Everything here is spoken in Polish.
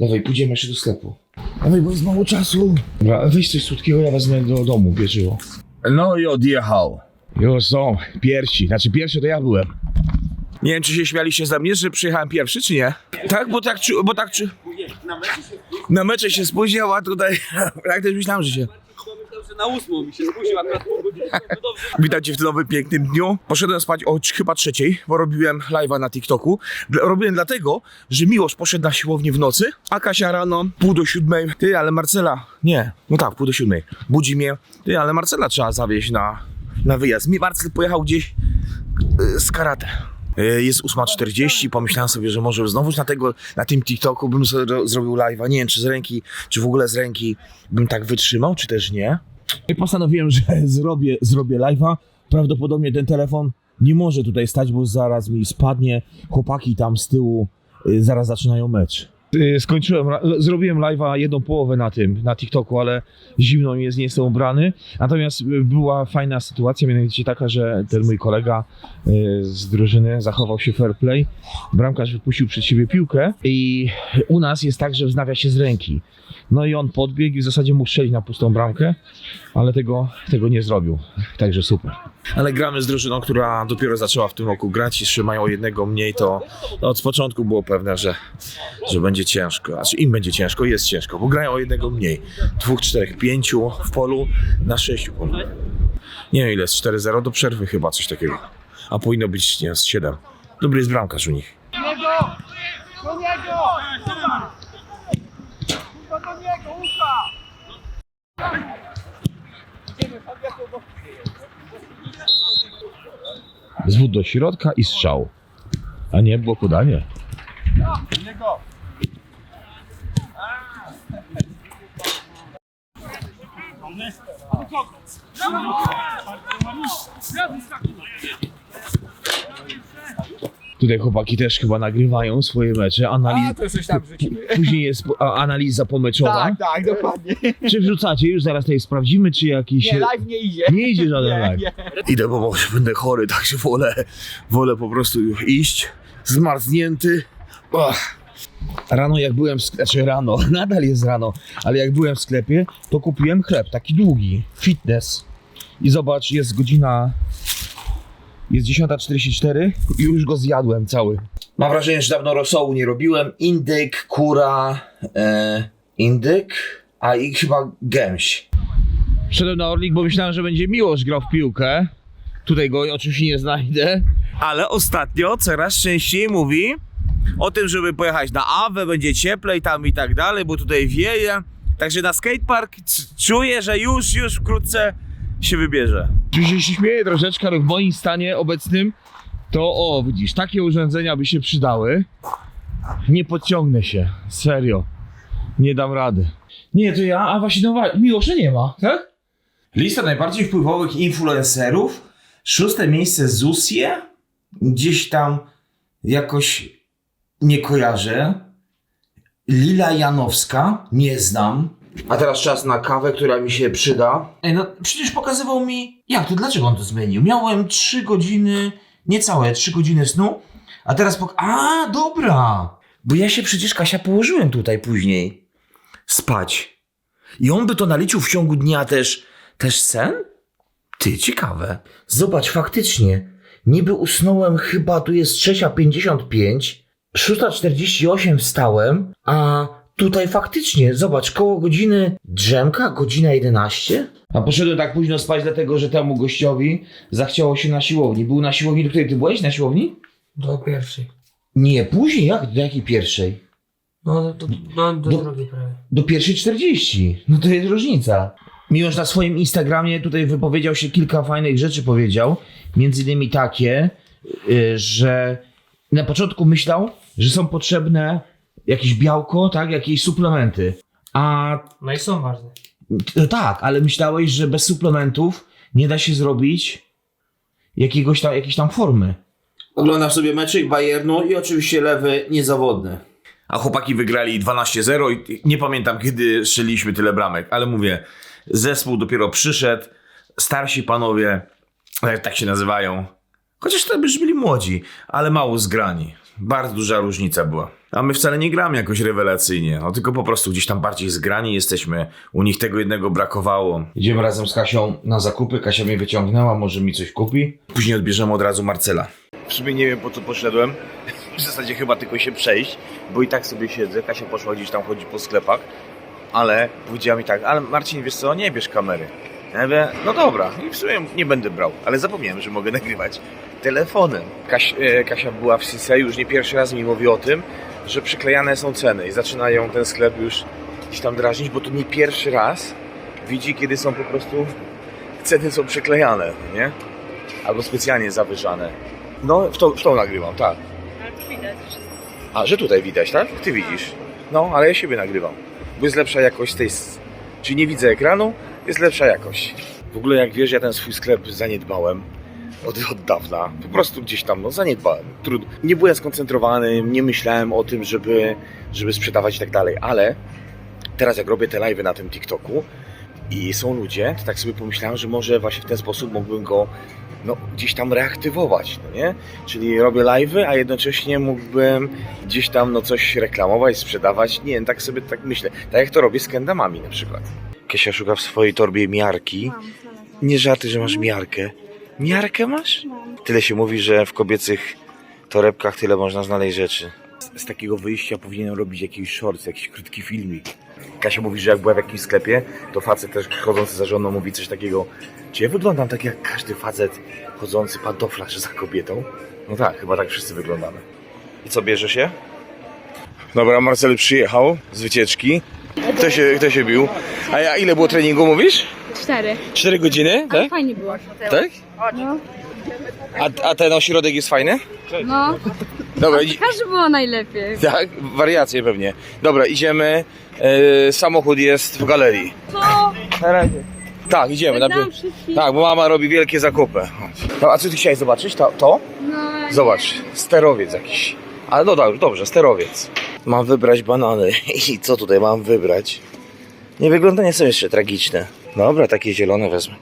Dawaj, pójdziemy jeszcze do sklepu. Dawaj, bo jest mało czasu. Dobra, weź coś słodkiego, ja wezmę do domu pieczywo. No i odjechał. Już są pierwsi, znaczy pierwszy to ja byłem. Nie wiem, czy się śmialiście ze mnie, że przyjechałem pierwszy, czy nie? Tak, bo tak, czu- bo tak, czy... Na mecze się spóźniał, a tutaj, jak też myślałem, że się... Na ósmą mi się spóźnił akurat pół godziny. No dobrze. Witam Cię w tym nowym pięknym dniu. Poszedłem spać o chyba trzeciej, bo robiłem live'a na TikToku. Dla- Robiłem dlatego, że Miłosz poszedł na siłownię w nocy, a Kasia rano pół do siódmej. Ty, ale Marcela, nie, no tak, pół do siódmej. Budzi mnie. Ty, ale Marcela trzeba zawieźć na, na wyjazd. Mi Marcel pojechał gdzieś y, z karate. Y, Jest 8.40, pomyślałem sobie, że może znowuż na, tego, na tym TikToku bym sobie ro- zrobił live'a. Nie wiem, czy z ręki, czy w ogóle z ręki bym tak wytrzymał, czy też nie. I postanowiłem, że zrobię, zrobię live'a. Prawdopodobnie ten telefon nie może tutaj stać, bo zaraz mi spadnie. Chłopaki tam z tyłu y, zaraz zaczynają mecz. Y, Skończyłem, zrobiłem live'a jedną połowę na tym, na TikToku, ale zimno mi jest, nie jestem ubrany. Natomiast y, była fajna sytuacja, mianowicie taka, że ten mój kolega y, z drużyny zachował się fair play. Bramkarz wypuścił przed siebie piłkę i u nas jest tak, że wznawia się z ręki. No i on podbiegł i w zasadzie mógł strzelić na pustą bramkę, ale tego, tego nie zrobił. Także super. Ale gramy z drużyną, która dopiero zaczęła w tym roku grać. Jeszcze mają jednego mniej, to od początku było pewne, że, że będzie ciężko. Znaczy im będzie ciężko, jest ciężko, bo grają o jednego mniej. Dwóch, czterech, pięciu w polu na sześciu polu. Nie wiem ile jest, 4-0 do przerwy chyba, coś takiego. A powinno być, nie z 7. Dobry jest bramkarz u nich. niego! Do niego! Kurwa do niego, ucha! Zwód do środka i strzał. A nie było podanie. Do niego! Tutaj chłopaki też chyba nagrywają swoje mecze. Analiz... A, to coś tam wrzucimy. Później jest po- a- analiza pomeczowa. Tak, tak, dokładnie. Czy wrzucacie? Już zaraz tutaj sprawdzimy, czy jakiś... Nie, live nie idzie. Nie idzie żaden Nie, live. nie. Idę, bo może będę chory, także wolę, wolę po prostu już iść. Zmarznięty. Ach. Rano jak byłem w sklepie, znaczy rano, nadal jest rano, ale jak byłem w sklepie, to kupiłem chleb, taki długi, fitness. I zobacz, jest godzina, jest 10.44 i już go zjadłem cały. Mam wrażenie, że dawno rosołu nie robiłem. Indyk, kura, e, indyk, a i chyba gęś. Wszedłem na Orlik, bo myślałem, że będzie Miłosz grał w piłkę. Tutaj go oczywiście nie znajdę. Ale ostatnio coraz częściej mówi o tym, żeby pojechać na Awę, będzie cieplej tam i tak dalej, bo tutaj wieje. Także na skatepark czuję, że już, już wkrótce się wybierze. Oczywiście się śmieję troszeczkę, ale w moim stanie obecnym to o, widzisz, takie urządzenia by się przydały. Nie podciągnę się, serio. Nie dam rady. Nie, to ja, a właśnie, no Miłosza nie ma, tak? Lista najbardziej wpływowych influencerów. Szóste miejsce Zusie. Gdzieś tam jakoś nie kojarzę. Lila Janowska. Nie znam. A teraz czas na kawę, która mi się przyda. Ej, no przecież pokazywał mi... Jak to? Dlaczego on to zmienił? Miałem 3 godziny... Niecałe 3 godziny snu. A teraz pok... A, dobra! Bo ja się przecież, Kasia, położyłem tutaj później. Spać. I on by to naliczył w ciągu dnia też, też sen? Ty, ciekawe. Zobacz, faktycznie. Niby usnąłem chyba, tu jest 3.55, 6.48 wstałem, a tutaj faktycznie, zobacz, koło godziny drzemka, godzina 11. A poszedłem tak późno spać, dlatego że temu gościowi zachciało się na siłowni. Był na siłowni, do której ty byłeś na siłowni? Do pierwszej. Nie, później, jak? Do jakiej pierwszej? No do, no, do Do- drugiej prawie. Do pierwszej 40. No to jest różnica. Miłosz na swoim Instagramie tutaj wypowiedział się kilka fajnych rzeczy powiedział. Między innymi takie, y, że na początku myślał, że są potrzebne jakieś białko, tak, jakieś suplementy. A No i są ważne. no tak, ale myślałeś, że bez suplementów nie da się zrobić jakiegoś tam, jakiejś tam formy. Oglądam sobie meczyk Bayernu i oczywiście lewy niezawodny. A chłopaki wygrali 12-0 i nie pamiętam kiedy strzeliliśmy tyle bramek, ale mówię, zespół dopiero przyszedł, starsi panowie, jak tak się nazywają, chociaż to już byli młodzi, ale mało zgrani. Bardzo duża różnica była. A my wcale nie gramy jakoś rewelacyjnie, no tylko po prostu gdzieś tam bardziej zgrani jesteśmy. U nich tego jednego brakowało. Idziemy razem z Kasią na zakupy, Kasia mnie wyciągnęła, może mi coś kupi. Później odbierzemy od razu Marcela. W sumie nie wiem po co poszedłem. W zasadzie chyba tylko się przejść, bo i tak sobie siedzę. Kasia poszła gdzieś tam chodzić po sklepach, ale powiedziała mi tak, ale Marcin, wiesz co, nie bierz kamery. Ja mówię, no dobra, i w sumie nie będę brał, ale zapomniałem, że mogę nagrywać telefonem. Kaś, e, Kasia była w Sisei, już nie pierwszy raz mi mówi o tym, że przyklejane są ceny i zaczynają ten sklep już gdzieś tam drażnić, bo to nie pierwszy raz widzi, kiedy są po prostu ceny są przyklejane, nie? Albo specjalnie zawyżane. No, w tą, w tą nagrywam, tak. Ale to widać. A, że tutaj widać, tak? Ty widzisz. No, ale ja siebie nagrywam. Bo jest lepsza jakość tej... Czyli nie widzę ekranu, jest lepsza jakość. W ogóle jak wiesz, ja ten swój sklep zaniedbałem od, od dawna. Po prostu gdzieś tam, no zaniedbałem. Trud... Nie byłem skoncentrowany, nie myślałem o tym, żeby, żeby sprzedawać i tak dalej, ale teraz jak robię te live'y na tym TikToku i są ludzie, to tak sobie pomyślałem, że może właśnie w ten sposób mógłbym go no, gdzieś tam reaktywować, no nie? Czyli robię live'y, a jednocześnie mógłbym gdzieś tam no coś reklamować, sprzedawać. Nie wiem, tak sobie tak myślę. Tak jak to robię z kendamami na przykład. Kesia szuka w swojej torbie miarki. Nie żarty, że masz miarkę. Miarkę masz? Tyle się mówi, że w kobiecych torebkach tyle można znaleźć rzeczy. Z, z takiego wyjścia powinienem robić jakiś short, jakiś krótki filmik. Kasia mówi, że jak była w jakimś sklepie, to facet też chodzący za żoną mówi coś takiego. Czy ja wyglądam tak jak każdy facet chodzący pantoflarz za kobietą? No tak, chyba tak wszyscy wyglądamy. I co, bierze się? Dobra, Marcel przyjechał z wycieczki. Kto się, kto się bił? A ja, ile było treningu, mówisz? Cztery. Cztery godziny, tak? Fajnie było. Tak? No. A, a ten ośrodek jest fajny? No. Dobra, idź, Każdy było najlepiej. tak, wariacje pewnie. Dobra, idziemy. E, samochód jest w galerii. Co? Na razie. Tak, idziemy. Na, wszystkich. tak, bo mama robi wielkie zakupy. No, a co ty chciałeś zobaczyć? To? to? No. Zobacz, sterowiec jakiś. Ale no dobrze, dobrze, sterowiec. Mam wybrać banany. I co tutaj mam wybrać? Nie wygląda nie są jeszcze tragiczne. Dobra, takie zielone wezmę.